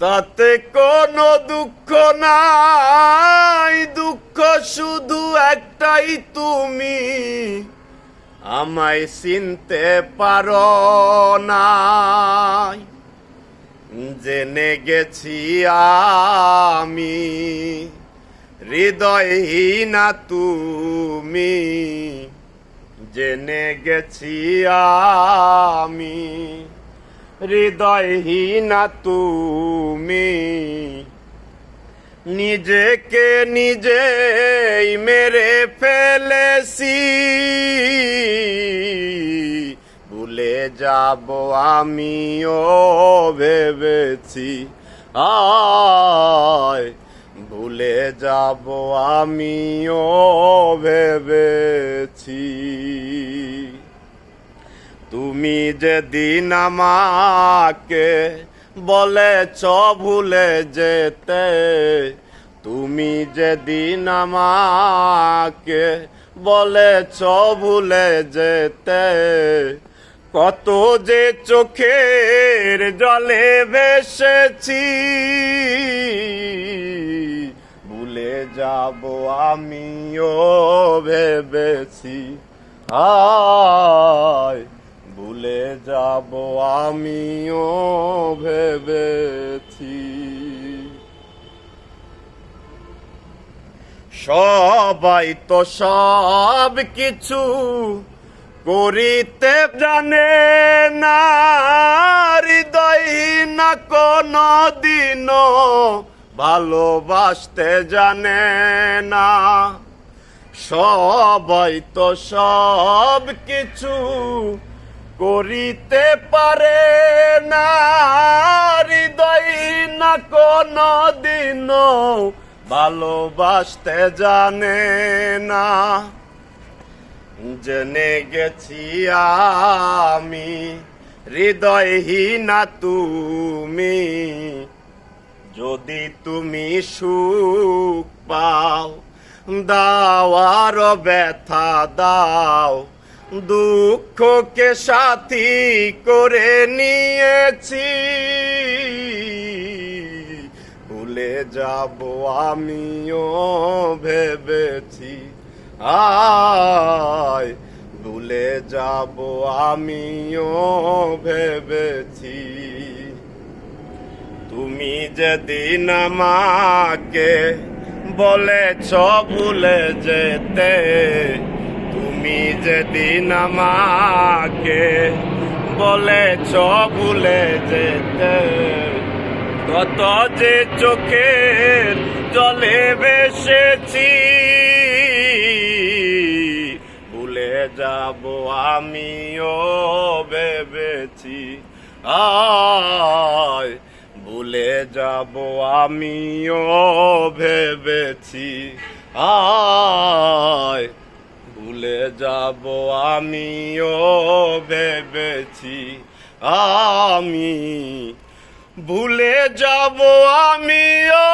তাতে কোনো দুঃখ নাই, দুঃখ শুধু একটাই তুমি। আমায় চিনতে পারো নাই, জেনে গেছি আমি, হৃদয়হীনা তুমি। জেনে গেছি আমি। হৃদয়হীনা তুমি। নিজেকে নিজেই মেরে ফেলেছি। ভুলে যাব আমিও ভেবেছি। আয়, ভুলে যাব আমিও ভেবেছি। তুমি যে যেদিন আমাকে বলেছ ভুলে যেতে, তুমি যে যেদিন আমাকে বলেছ ভুলে যেতে, কত যে চোখের জলে ভেসেছি, ভুলে যাব আমিও ভেবেছি। আয় ভুলে যাব আমিও ভেবেছি। সবাই তো সব কিছু করিতে জানে না না কোনো দিনও ভালোবাসতে জানে না। সবাই তো সব কিছু করিতে পারে না, হৃদয় না কোনো দিনও ভালোবাসতে জানে না। জেনে গেছি আমি, হৃদয়হীনা তুমি, যদি তুমি সুখ পাও, দাও আর ব্যথা দাও। দুঃখকে সাথী করে নিয়েছি। ভুলে যাব আমিও ভেবেছি। আয়, ভুলে যাব আমিও ভেবেছি। তুমি যেদিন আমাকে বলেছ ভুলে যেতে তুমি যেদিন আমাকে বলেছ ভুলে যেতে, কত যে চোখে জলে বেসেছি ভুলে যাব আমিও ভেবেছি। আয়, ভুলে যাব আমিও ভেবেছি। আয় ভুলে যাব আমিও ভেবেছি আমি ভুলে যাব আমিও